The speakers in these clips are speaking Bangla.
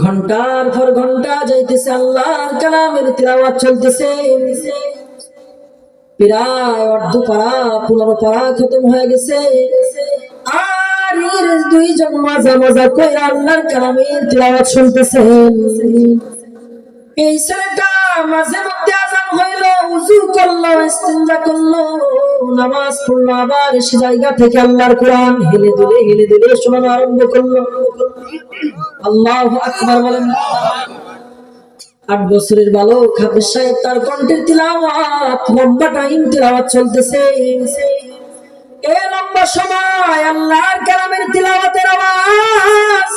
ঘণ্টার পর ঘণ্টা যাইতেছে আল্লাহর কালামের তিলাওয়াত চলতেছে। প্রায় অর্ধ পাড়া, পনেরো পাড়া খতম হয়ে গেছে। আর দুইজন মজা মজা করে আল্লাহর কালামের তিলাওয়াত শুনতেছেন এই ছেলেটা মাঝে মধ্যে আজান হইল উজু করল ইস্তিনজা করল। নামাজ পড়ল, আবার সে জায়গা থেকে আল্লাহর কোরআন হেলে দুলে হেলে দুলে শোনানো আরম্ভ করল। আল্লাহ আকবার বলেন, আট বছরের বালক হাফিজ সাহেব, তার কণ্ঠের তিলাওয়াত লম্বা টাইম তিলাওয়াত চলতেছে। এ লম্বা সময় আল্লাহর কালামের তিলাওয়াতের আওয়াজ।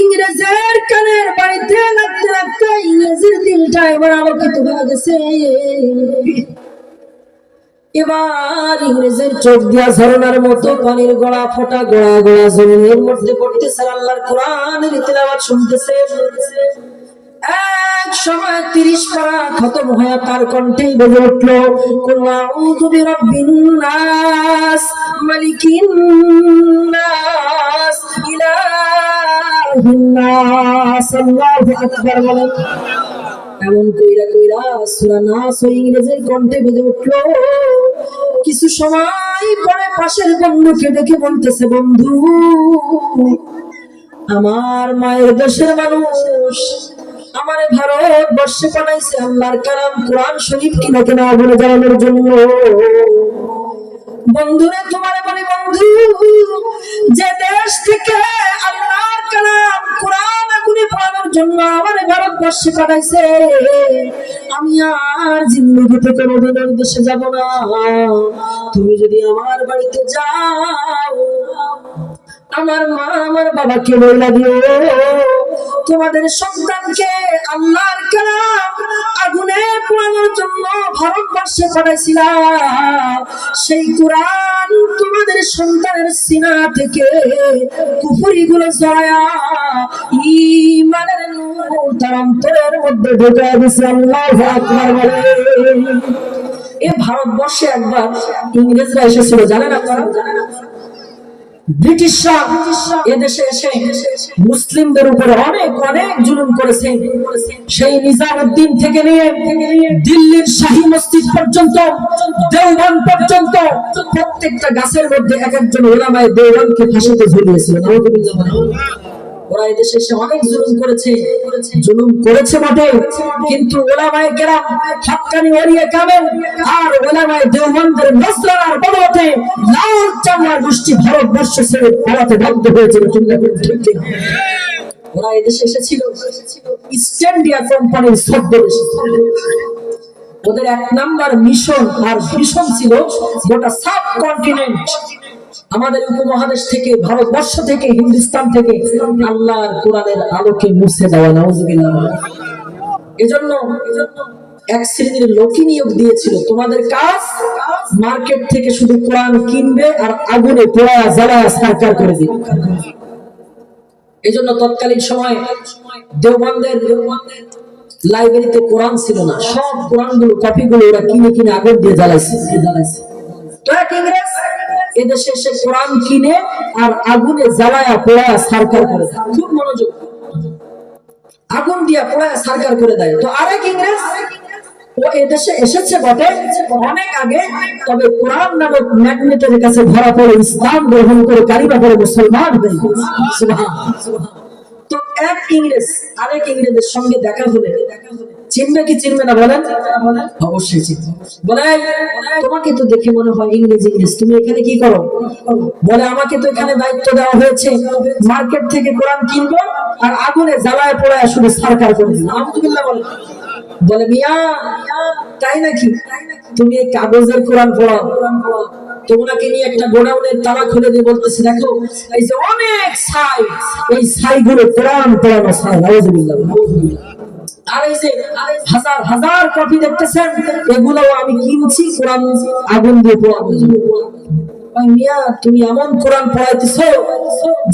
ইংরেজের কানের বাড়িতে লাগতে লাগতে ইংরেজের দিলটা এবার আলোকিত হয়ে গেছে। এবার ইংরেজের চোখ দিয়া ঝরনার মতো পানির গড়া ফোটা, গড়া গড়া জমিনের মধ্যে পড়তেছে আল্লাহর কোরআনের তিলাওয়াত শুনতেছে। এক তিরিশ পারা খতম কণ্ঠেই বেজে উঠল, কুল আউযু বিরাব্বিন এমন কইরা কইরা সূরা নাস ও ইংরেজির কণ্ঠে বেজে উঠল, কিছু সময় পরে পাশের বন্ধুকে দেখে বলতেছে, বন্ধু, আমার মায়ের দেশের মানুষ, আমার ভারতবর্ষে পাঠাইছে আল্লাহর কালাম, কোরআন শরীফ কিনা কিনা বলে জানানোর জন্য? বন্ধুরা, তোমার মানে বন্ধু, যে দেশ থেকে আল্লাহর কালাম, কোরআন আগুনে পড়ানোর জন্য আমার ভারতবর্ষে পাঠাইছে। আমি আর জিন্দগিতে কোনোদিন ওই দেশে যাব না। তুমি যদি আমার বাড়িতে যাও, আমার মা, আমার বাবাকে বইলা দিও। তোমাদের সন্তানকে আল্লাহর কালাম আগুনে পোড়ানোর জন্য ভারতবর্ষে পাঠাইছিলাম। সেই কোরআন তোমাদের সন্তানের সিনা থেকে কুফুরি গুলো জড়ায়া ইমানের নূর তার অন্তরের মধ্যে ঢুকে দিছে। আল্লাহ এ ভারতবর্ষে একবার ইংরেজরা এসেছিল, জানেন আপনারা? ব্রিটিশরা এদেশে এসে মুসলিমদের উপরে অনেক অনেক জুলুম করেছে সেই নিজামুদ্দিন থেকে নিয়ে দিল্লির শাহী মসজিদ পর্যন্ত দেওবান পর্যন্ত প্রত্যেকটা গাছের মধ্যে এক একজন ওলামায় দেওবানকে ফাঁসিতে ঝুলিয়েছিলেন। ওরা এদেশে এসে অনেক জুলুম করেছে। জুলুম করেছে বটে। কিন্তু ওলামায় কেরাম আর ওলামায় দেওবন্দের লাল চামড়ার গোষ্ঠী ভারতবর্ষ ছেড়ে বাধ্য হয়েছিল। ঠিক ঠিক। ওরা এদেশে এসেছিল। ইস্ট ইন্ডিয়া কোম্পানির ওদের এক নাম্বার মিশন আর ভিশন ছিল গোটা সাব কন্টিনেন্ট আমাদের উপমহাদেশ থেকে, ভারতবর্ষ থেকে, হিন্দুস্তান থেকে আল্লাহর কোরআনের আলোকে মুছে দেওয়া, নাউজুবিল্লাহ। এজন্য এজন্য এক শ্রেণির লোকই নিয়োগ দিয়েছিল। তোমাদের কাজ মার্কেট থেকে শুধু কোরআন কিনবে আর আগুনে পোড়া জ্বালা সরকার করে দিবে। এজন্য তৎকালীন সময় দেওবন্দের দেওবন্দের লাইব্রেরিতে কোরআন ছিল না। সব কোরআনগুলো কপি গুলো ওরা কিনে কিনে আগুন দিয়ে জ্বালাইছে। জ্বালাইছে তো এক ইংরেজ এদেশে এসে কোরআন কিনে আর আগুনে জ্বালায়া পোড়ায়া সরকার করে খুব মনোযোগ। আগুন দিয়া পোড়ায়া সরকার করে দেয়। তো আরেক ইংরেজ এদেশে এসেছে বটে অনেক আগে, তবে কোরআন নামক ম্যাগনেটের কাছে ধরা পড়ে, ইসলাম গ্রহণ করে করে মুসলমান হয়ে। তো এক ইংরেজ, আরেক ইংরেজের সঙ্গে দেখা হলে। চিনবে কি চিনবে না বলেন? অবশ্যই চিনবে। বলে তোমাকে তো দেখে মনে হয় ইংরেজ ইংরেজ, তুমি এখানে কি করো? বলে, আমাকে তো এখানে দায়িত্ব দেওয়া হয়েছে। মার্কেট থেকে কোরআন কিনবো আর আগুনে জ্বালায় পোড়ায় শুধু সরকার করে দিল আলহামদুলিল্লাহ বলে বলে, মিয়া, তাই নাকি? তুমি কাগজের কোরআন পড়াও তোমাকে নিয়ে একটা গোডাউনের তালা খুলে দিয়ে বলতেছি, দেখো, এই যে অনেক ছাই, এই ছাইগুলো কোরআন পড়ানো ছাই নাউজুবিল্লাহ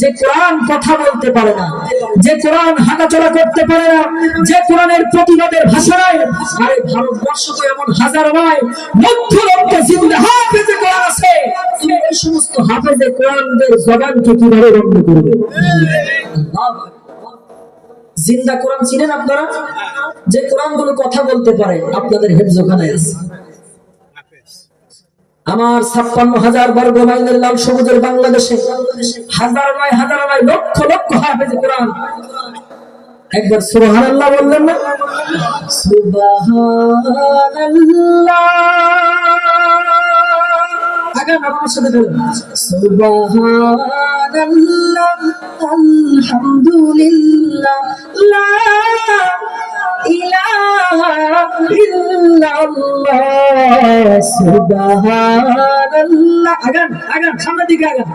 যে কোরআন কথা বলতে পারে না, যে কোরআন হাঁটাচলা করতে পারে না, যে কোরআনের প্রতিবাদের ভাষা নাই আরে ভারতবর্ষ তো এমন হাজার নয় মধ্য লোককে জিন্দা হাফেজে কোরআন আছে। এই সমস্ত হাফেজে কোরআনদের জবানকে কীভাবে বন্ধ করবে। জিন্দা কোরআন চিনেন আপনারা? যে কোরআনগুলো কথা বলতে পারে, আপনাদের হেফজোখানায় আছে। আমার ছাপ্পান্ন হাজার বর্গ মাইলের লাল সবুজের বাংলাদেশে হাজার নয় হাজার নয়, লক্ষ লক্ষ হাফেজ কোরআন। একবার সুবহান আল্লাহ বললেন না? সুবহানাল্লাহ। আগান আমার সাথে বলুন সুবহানাল্লাহ, আলহামদুলিল্লাহ, লা ইলাহা ইল্লাল্লাহ, সুবহানাল্লাহ আগান আগান সামনের দিকে আগান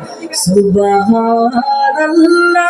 সুবহানাল্লাহ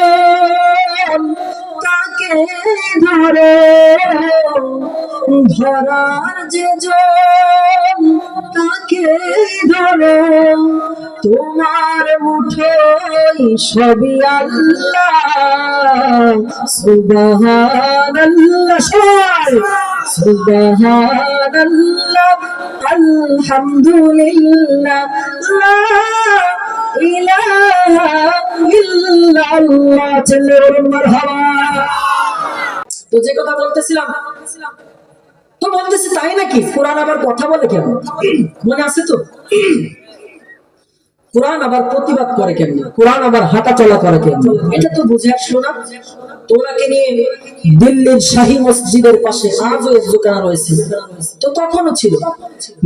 ধরো ধরার যে তাকে ধরো, তোমার মুঠোই সবই আল্লাহ। সুবহানাল্লাহ আলহামদুলিল্লাহ, লা ইল্লাল্লাহ। চলে মারহাবা। তো যে কথা বলতেছিলাম, তো বলতেছি, তাই নাকি? কোরআন আবার কথা বলে কেন? মনে আছে তো? কোরআন আবার প্রতিবাদ করে কেন? কোরআন আবার হাঁটা চলা করে কেন? এটা তো বুঝে আসলো না। তোরাকে নিয়ে দিল্লির শাহী মসজিদের পাশে আজও দোকান রয়েছে। তো তখনও ছিল।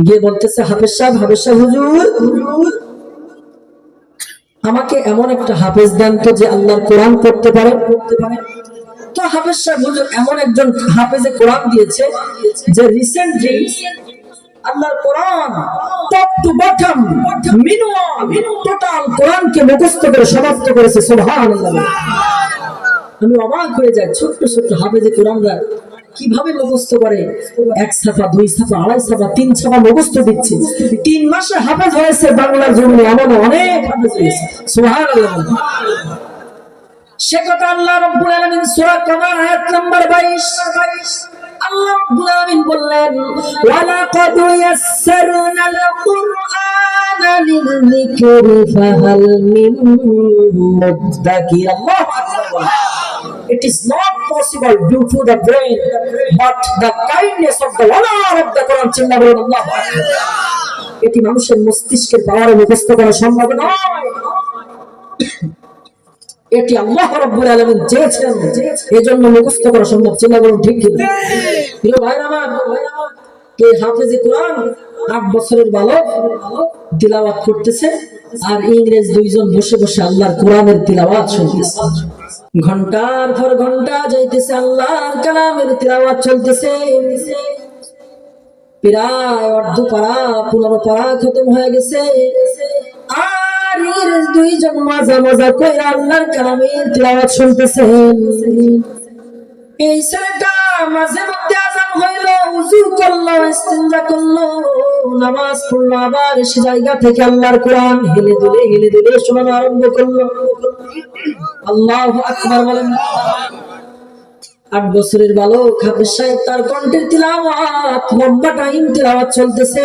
গিয়ে বলতেছে, হাফেজ সাহেব হাফেজ সাহেব, হুজুর আমাকে এমন একটা হাফেজ দেন তো যে আল্লাহর কোরআন পড়তে পারে পড়তে পারে? হাফেজ সাহেব এমন একজন হাফেজে কোরআন দিয়েছে যে রিসেন্টলি আল্লাহর কোরআন টপ টু বটম টোটাল কোরআনকে মুখস্থ করে সমাপ্ত করেছে আমি অবাক হয়ে যাই, ছোট্ট ছোট্ট হাফেজে কীভাবে মুখস্থ করে? এক ছাপা দুই ছাপা আড়াই ছাপা তিন ছাপা মুখস্থ দিচ্ছে। তিন মাসে হাফেজ হয়েছে বাংলার জন্য এমন অনেক হাফেজ হয়েছে। সুবহানাল্লাহ সে কথা আল্লাহ রব্বুল আলামিন সূরা কমার আয়াত নাম্বার 22 আল্লাহ রব্বুল আলামিন বললেন ওয়ালাকাদ ইয়াসসারনাল কুরআনা লিযিকরি ফাহাল মিন মুদ্দাকির। আল্লাহু It is not possible due to the brain, but the kindness of the owner of the Quran. এটি মানুষের মস্তিষ্কের পাওয়ারে মুখস্থ করা সম্ভব নয়। এটি আল্লাহ রাব্বুল আলামিন চেয়েছেন। এজন্য মুখস্থ করা সম্ভব ছিল বলুন, ঠিক কি প্রিয় ভাইরা আমার এই হাফেজে কোরআন আট বছরের বালক তিলাওয়াত করতেছে আর ইংরেজ দুইজন বসে বসে আল্লাহর কোরআনের তিলাওয়াত শুনতেছে। ঘণ্টার পর ঘণ্টা যাইতেছে আল্লাহর কালামের তিলাওয়াত চলতেছে। প্রায় অর্ধ পাড়া, পনেরো পাড়া খতম হয়ে গেছে। মজা মজা করে আল্লাহর কালামের তিলাওয়াত শুনতেছেন। এই ছেলেটা মাঝে মধ্যে আজান উজু করল, ইস্তিনজা করল, নামাজ পড়ল, আবার সে জায়গা থেকে আল্লাহর কোরআন হেলে দুলে হেলে দুলে শোনানো আরম্ভ করল। আকবার বলেন। আট বছরের বালক হাফিজ সাহেব তার কণ্ঠের তিলাওয়াত, লম্বা টাইম তিলাওয়াত চলতেছে।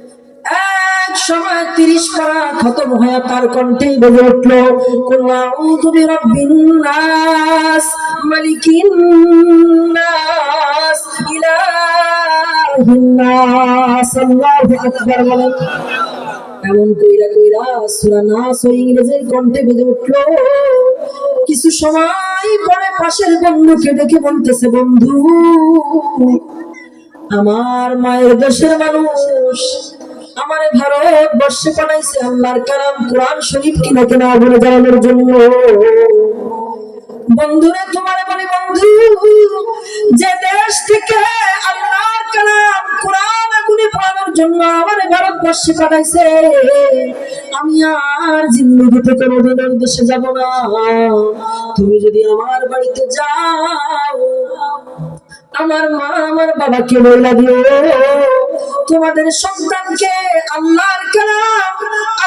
এক সময় তিরিশ পারা খতম হয়ে তার কণ্ঠেই বেজে উঠল বলেন এমন কইরা কইরা সুরা নাস কণ্ঠে বেজে উঠল, কিছু সময় পরে পাশের বন্ধুকে ডেকে বলতেছে, বন্ধু, আমার মায়ের দেশের মানুষ আমার ভারতবর্ষে পাঠাইছে আল্লাহর কালাম কোরআন শরীফ কিনা কেনা বলে জানানোর জন্য? বন্ধুরা, তোমার বলি, বন্ধু, যে দেশ থেকে আল্লাহর কালাম কোরআন আগুনে পড়ানোর জন্য আমার পাঠাইছে, আমি আর জিন্দগিতে কোনোদিন ওই দেশে যাব না। তুমি যদি আমার বাড়িতে যাও, আমার মা, আমার বাবাকে বইলা দিও। তোমাদের সন্তানকে আল্লাহর কালাম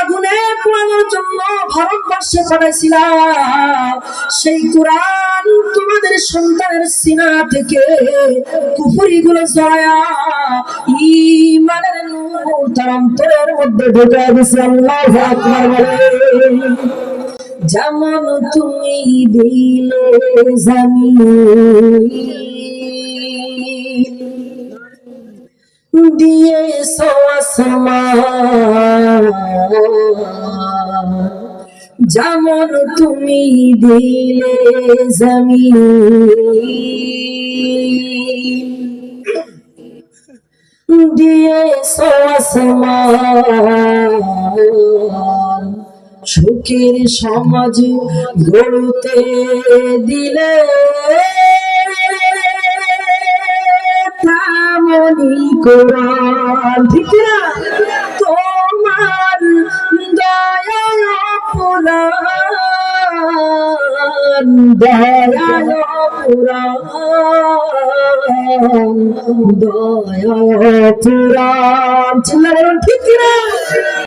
আগুনে পোড়ানোর জন্য ভারতবর্ষে পাঠাইছিলাম। সেই কোরআন তোমাদের সন্তানের সিনা থেকে কুফুরি গুলো জয়া ইমানের নূর তার অন্তরের মধ্যে ঢুকে দিছে। আল্লাহ যেমন তুমি দিলে জানি দিয়ে যেমন তুমি দিলে জমি দিয়ে সুখের সমাজ গড়তে দিলে কোরআন ঠিক না? তোমার দয়া পুরাণ দয়া পুরাণ দয়া পুরাণ। না?